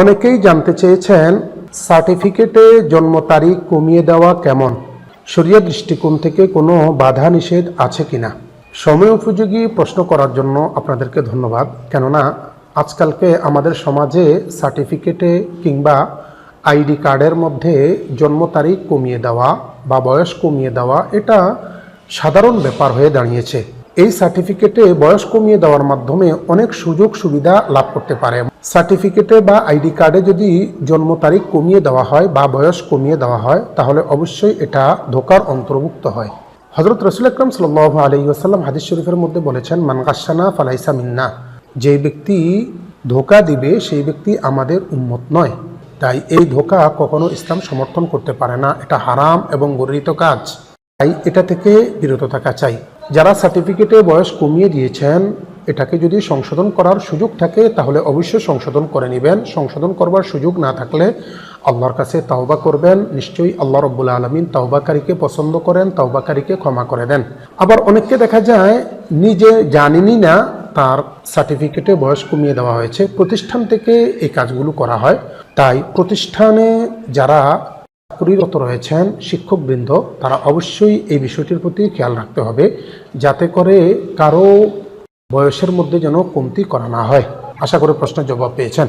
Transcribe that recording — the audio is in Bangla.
অনেকেই জানতে চেয়েছেন সার্টিফিকেটে জন্ম তারিখ কমিয়ে দেওয়া কেমন? শরীয় দৃষ্টিকোণ থেকে কোনো বাধা নিষেধ আছে কিনা? সময় উপযোগী প্রশ্ন করার জন্য আপনাদেরকে ধন্যবাদ। কেননা, আজকালকে আমাদের সমাজে সার্টিফিকেটে কিংবা আইডি কার্ডের মধ্যে জন্ম তারিখ কমিয়ে দেওয়া বা বয়স কমিয়ে দেওয়া, এটা সাধারণ ব্যাপার হয়ে দাঁড়িয়েছে। এই সার্টিফিকেটে বয়স কমিয়ে দেওয়ার মাধ্যমে অনেক সুযোগ সুবিধা লাভ করতে পারে। সার্টিফিকেটে বা আইডি কার্ডে যদি জন্ম তারিখ কমিয়ে দেওয়া হয় বা বয়স কমিয়ে দেওয়া হয়, তাহলে অবশ্যই এটা ধোকার অন্তর্ভুক্ত হয়। হজরত রসুল আকরম সাল আলী আসাল্লাম হাদিস শরীফের মধ্যে বলেছেন মানকাশানা ফালাইসা মিন্না। যে ব্যক্তি ধোকা দিবে, সেই ব্যক্তি আমাদের উন্মত নয়। তাই এই ধোকা কখনো ইসলাম সমর্থন করতে পারে না। এটা হারাম এবং গরিত কাজ। তাই এটা থেকে বিরত থাকা চাই। যারা সার্টিফিকেটে বয়স কমিয়ে দিয়েছেন এটাকে যদি সংশোধন করার সুযোগ থাকে, তাহলে অবশ্যই সংশোধন করে নেবেন। সংশোধন করবার সুযোগ না থাকলে আল্লাহর কাছে তাওবা করবেন। নিশ্চয়ই আল্লাহ রব্বুল আলমিন তাওবাকারীকে পছন্দ করেন, তাওবাকারীকে ক্ষমা করে দেন। আবার অনেককে দেখা যায়, নিজে জানেনই না, তার সার্টিফিকেটে বয়স কমিয়ে দেওয়া হয়েছে। প্রতিষ্ঠান থেকে এই কাজগুলো করা হয়। তাই প্রতিষ্ঠানে যারা চাকরিরত রয়েছেন, শিক্ষকবৃন্দ, তারা অবশ্যই এই বিষয়টির প্রতি খেয়াল রাখতে হবে। যাতে করে কারও বয়সের মধ্যে যেন কমতি করা না হয়। আশা করে প্রশ্নের জবাব পেয়েছেন।